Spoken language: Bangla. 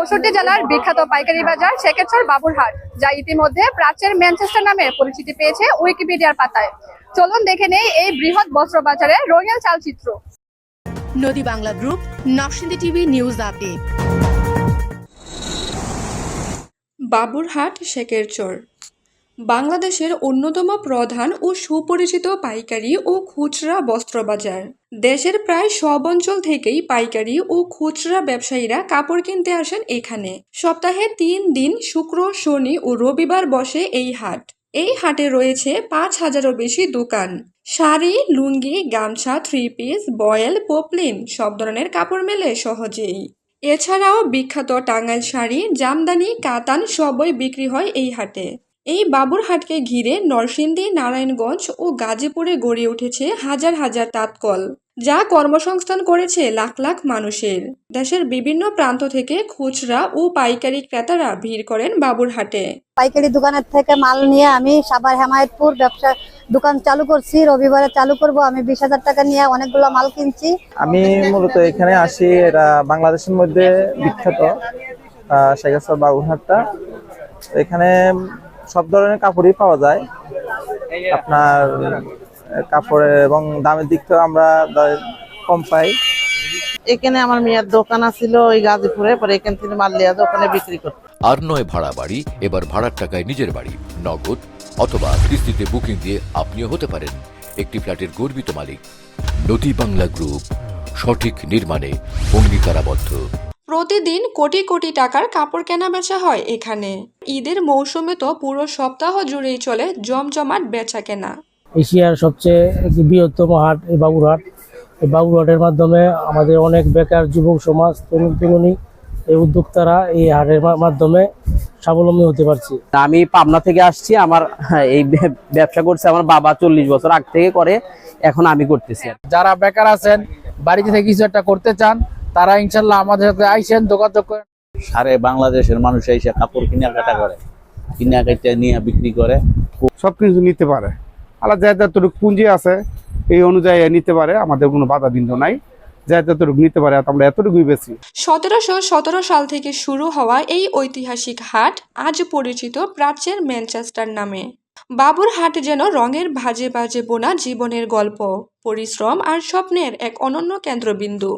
চৌষট্টি জেলার বিখ্যাত পাইকারি বাজার শেখেচর বাবুরহাট যা ইতিমধ্যে প্রাচ্যের ম্যানচেস্টার নামে পরিচিতি পেয়েছে উইকিপিডিয়ার পাতায়। চলুন দেখে নেই এই বৃহৎ বস্ত্র বাজারে রঙিন চালচিত্র। নদী Bangla group নকশিন্দি TV news update. Baburhat Shekerchar বাংলাদেশের অন্যতম প্রধান ও সুপরিচিত পাইকারি ও খুচরা বস্ত্র বাজার দেশের প্রায় সব অঞ্চল থেকেই পাইকারি ও খুচরা ব্যবসায়ীরা কাপড় কিনতে আসেন এখানে। সপ্তাহে তিন দিন শুক্র, শনি ও রবিবার বসে এই হাট। এই হাটে রয়েছে পাঁচ হাজারও বেশি দোকান। শাড়ি, লুঙ্গি, গামছা থ্রি পিস বয়েল, পোপলিন সব ধরনের কাপড় মেলে সহজেই। এছাড়াও বিখ্যাত টাঙ্গাইল শাড়ি, জামদানি, কাতান সবই বিক্রি হয় এই হাটে। এই বাবুরহাটকে ঘিরে নরসিংদী নারায়ণগঞ্জ ও গাজীপুরে গড়ে উঠেছে হাজার হাজার তাঁতকল যা কর্মসংস্থান করেছে লাখ লাখ মানুষের। দেশের বিভিন্ন প্রান্ত থেকে খুচরা ও পাইকারি ক্রেতারা ভিড় করেন বাবুরহাটে। পাইকারি দোকানের থেকে মাল নিয়ে আমি সাবার হেমায়তপুর ব্যবসা দোকান চালু করছি রবিবারে চালু করব। আমি বিশ হাজার টাকা নিয়ে অনেকগুলো মাল কিনছি। আমি মূলত এখানে আসি এটা বাংলাদেশের মধ্যে বিখ্যাত শেখাসর বাবুরহাটটা। এখানে সব ধরনের কাপড়ই পাওয়া যায়। আপনার কাপড়ের এবং দামের দিক থেকে আমরা কম পাই। এখানে আমার মেয়ের দোকান আছিল ওই গাজীপুরে পরে এখান থেকে মাল লিয়া দোকানে বিক্রি করতে আর নয় ভাড়া বাড়ি এবার ভাড়ার টাকায় নিজের বাড়ি নগদ অথবা কিস্তিতে বুকিং দিয়ে আপনিও হতে পারেন একটি ফ্ল্যাটের গর্বিত মালিক। নদী বাংলা গ্রুপ সঠিক নির্মাণে অঙ্গীকারাবদ্ধ। প্রতিদিন কোটি কোটি টাকার কাপড় কেনা বেচা হয় এখানে। ঈদের মৌসুমে তো পুরো সপ্তাহ জুড়েই চলে জমজমাট বেচা কেনা। এশিয়ার সবচেয়ে বৃহত্তম হাট এই বাবুরহাট। এই বাবুরহাটের মাধ্যমে আমাদের অনেক বেকার যুবক সমাজ তরুণ তরুণী এই উদ্যোক্তারা এই হাটের মাধ্যমে স্বাবলম্বী হতে পারছি। আমি পাবনা থেকে আসছি আমার হ্যাঁ, এই ব্যবসা করছে আমার বাবা চল্লিশ বছর আগ থেকে করে এখন আমি করতেছি। যারা বেকার আছেন বাড়িতে থেকে কিছু একটা করতে চান তারা ইনশাল্লাহ আমাদের সাথে আইসেন যোগাযোগ করেন। সারে বাংলাদেশের মানুষ এসে কাপড় কেনাকাটা করে কেনাকাটা নিয়ে বিক্রি করে। সবকিছু নিতে পারে। আলাদা যার যতটুকু পুঁজি আছে এই অনুযায়ী নিতে পারে আমাদের কোনো বাধা বিন্দু নাই। নিতে পারে আমরা এতটুকুই বেশি সতেরোশো সতেরো সাল থেকে শুরু হওয়া এই ঐতিহাসিক হাট আজ পরিচিত প্রাচ্যের ম্যানচেস্টার নামে। বাবুর হাট যেন রঙের ভাজে ভাজে বোনা জীবনের গল্প পরিশ্রম আর স্বপ্নের এক অনন্য কেন্দ্রবিন্দু।